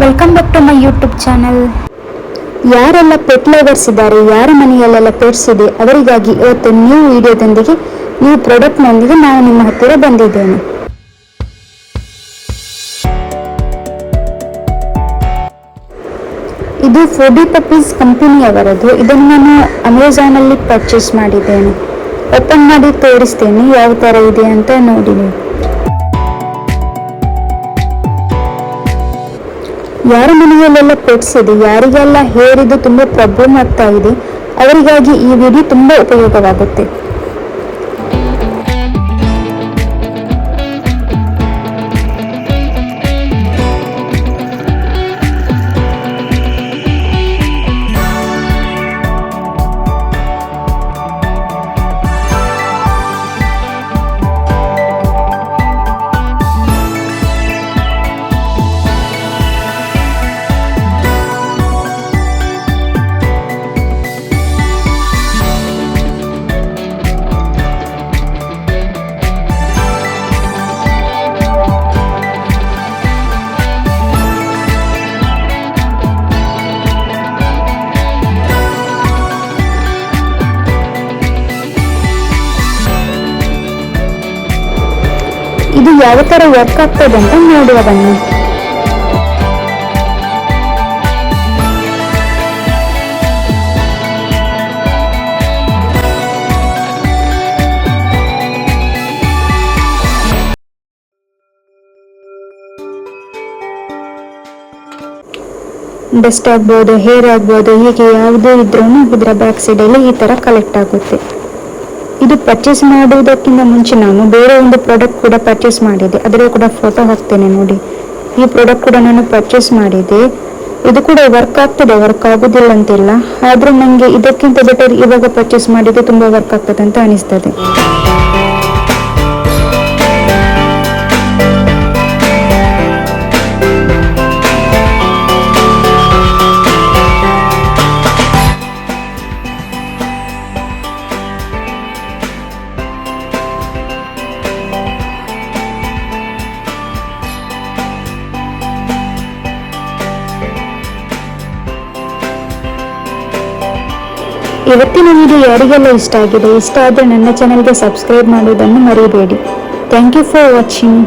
Welcome back to my YouTube channel ಯಾರೆಲ್ಲ pet lovers ಇದ್ದಾರೆ, ಯಾರ ಮನೆಯಲ್ಲೆಲ್ಲ ಪೆಟ್ಸ್ ಇದೆ, ಅವರಿಗಾಗಿ ಇವತ್ತು ನ್ಯೂ ವಿಡಿಯೋದೊಂದಿಗೆ ನ್ಯೂ ಪ್ರಾಡಕ್ಟ್ನೊಂದಿಗೆ ನಾನು ನಿಮ್ಮ ಹತ್ತಿರ ಬಂದಿದ್ದೇನೆ. ಇದು ಫುಡಿ ಪಪ್ಪೀಸ್ ಕಂಪನಿಯವರದು ಇದನ್ನು ನಾನು ಅಮೆಝಾನಲ್ಲಿ ಪರ್ಚೇಸ್ ಮಾಡಿದ್ದೇನೆ. ಓಪನ್ ಮಾಡಿ ತೋರಿಸ್ತೇನೆ, ಯಾವ ಥರ ಇದೆ ಅಂತ ನೋಡಿ ನೀವು. ಯಾರ ಮನೆಯಲ್ಲೆಲ್ಲ ಇದೆ ಯಾರಿಗೆಲ್ಲ ಹೇರಿದು ತುಂಬ ಪ್ರಾಬ್ಲಮ್ ಆಗ್ತಾ ಇದೆ ಅವರಿಗಾಗಿ ಈ ವಿಡಿಯೋ ತುಂಬ ಉಪಯೋಗವಾಗುತ್ತೆ. ಇದು ಯಾವ ಥರ ವರ್ಕ್ ಆಗ್ತದೆ ಅಂತ ನೋಡುವ ಬನ್ನಿ. ಡಸ್ಟ್ ಆಗ್ಬೋದು ಹೇರ್ ಆಗ್ಬೋದು, ಹೀಗೆ ಯಾವುದೇ ಇದ್ರೂ ಇದರ ಬ್ಯಾಕ್ ಸೈಡಲ್ಲಿ ಈ ಥರ ಕಲೆಕ್ಟ್ ಆಗುತ್ತೆ. ಇದು ಪರ್ಚೇಸ್ ಮಾಡುವುದಕ್ಕಿಂತ ಮುಂಚೆ ನಾನು ಬೇರೆ ಒಂದು ಪ್ರಾಡಕ್ಟ್ ಕೂಡ ಪರ್ಚೇಸ್ ಮಾಡಿದೆ ಅದರ ಕೂಡ ಫೋಟೋ ಹಾಕ್ತೇನೆ ನೋಡಿ. ಈ ಪ್ರಾಡಕ್ಟ್ ಕೂಡ ನಾನು ಪರ್ಚೇಸ್ ಮಾಡಿದೆ ಇದು ಕೂಡ ವರ್ಕ್ ಆಗ್ತದೆ ವರ್ಕ್ ಆಗುದಿಲ್ಲ ಅಂತಿಲ್ಲ. ಆದ್ರೆ ನನಗೆ ಇದಕ್ಕಿಂತ ಬೆಟರ್ ಇವಾಗ ಪರ್ಚೇಸ್ ಮಾಡಿದ್ರೆ ತುಂಬಾ ವರ್ಕ್ ಆಗ್ತದೆ ಅಂತ ಅನಿಸ್ತದೆ. ಇವತ್ತಿನ ವಿಡಿಯೋ ಯಾರಿಗೆಲ್ಲ ಇಷ್ಟ ಆಗಿದೆ, ಇಷ್ಟ ಆದರೆ ನನ್ನ ಚಾನಲ್ಗೆ ಸಬ್ಸ್ಕ್ರೈಬ್ ಮಾಡುವುದನ್ನು ಮರಿಬೇಡಿ. Thank you for watching